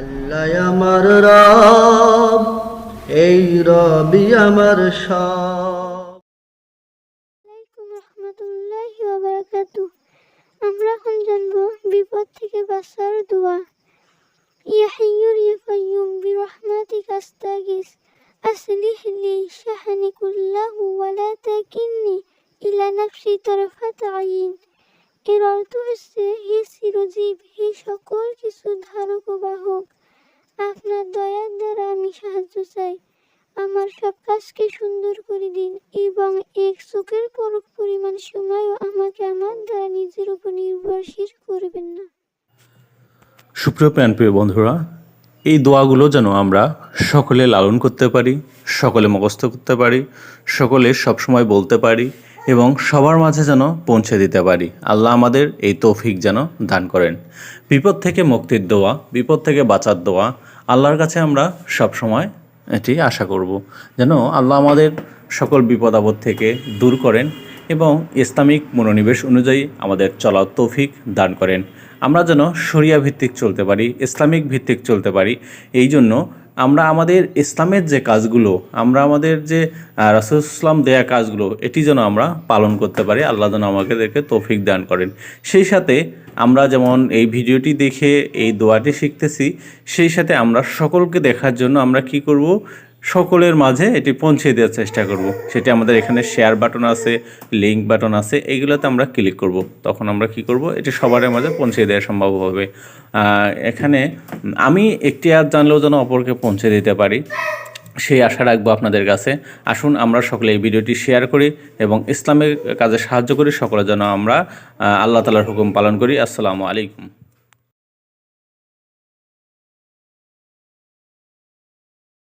আল্লাহ আমার রব, এই রবি আমার সব। আমরা এখন জানব বিপদ থেকে বাঁচার দোয়া। ইয়া হাইয়ুর ইয়া কাইয়ুম বিরহমাতিকা আস্তাগিস। লি শাহনি কুল্লাহু ওয়া লা তাকিলনি ইলা নাফসি তারফাত আইন। এর অর্থ হচ্ছে হে চিরজীব হে সকল কিছু ধারক ও বাহক। আপনার দয়ার দ্বারা আমি সাহায্য চাই। আমার সব কাজকে সুন্দর করে দিন এবং এক চোখের পরক পরিমাণ সময়ও আমাকে আমার দ্বারা নিজের উপর নির্ভরশীল করবেন না। সুপ্রিয় প্রাণপ্রিয় বন্ধুরা, এই দোয়াগুলো যেন আমরা সকলে লালন করতে পারি, সকলে মুখস্থ করতে পারি, সকলে সবসময় বলতে পারি এবং সবার মাঝে যেন পৌঁছে দিতে পারি। আল্লাহ আমাদের এই তৌফিক যেন দান করেন। বিপদ থেকে মুক্তির দোয়া, বিপদ থেকে বাঁচার দোয়া, আল্লাহর কাছে আমরা সবসময় এটি আশা করব। যেন আল্লাহ আমাদের সকল বিপদ আপদ থেকে দূর করেন এবং ইসলামিক মনোনিবেশ অনুযায়ী আমাদের চলার তৌফিক দান করেন। আমরা যেন শরিয়া ভিত্তিক চলতে পারি, ইসলামিক ভিত্তিক চলতে পারি, এই জন্য আমরা আমাদের ইসলামের যে কাজগুলো, আমরা আমাদের যে রাসুল ইসলাম দেয়া কাজগুলো, এটি যেন আমরা পালন করতে পারি, আল্লাহ যেন আমাদেরকে তৌফিক দান করেন। সেই সাথে আমরা যেমন এই ভিডিওটি দেখে এই দোয়াটি শিখতেছি, সেই সাথে আমরা সকলকে দেখার জন্য আমরা কি করব? সকলের মাঝে এটি পৌঁছে দেওয়ার চেষ্টা করব। সেটি আমাদের এখানে শেয়ার বাটন আছে লিঙ্ক বাটন আছে, এগুলোতে আমরা ক্লিক করব। তখন আমরা কি করব? এটি সবার মাঝে পৌঁছে দেওয়া সম্ভব হবে। এখানে আমি একটি আর জানলেও যেন অপরকে পৌঁছে দিতে পারি, সেই আশা রাখব আপনাদের কাছে। আসুন, আমরা সকলে এই ভিডিওটি শেয়ার করি এবং ইসলামের কাজে সাহায্য করি। সকলে যেন আমরা আল্লাহ তালার হুকুম পালন করি। আসসালামু আলাইকুম।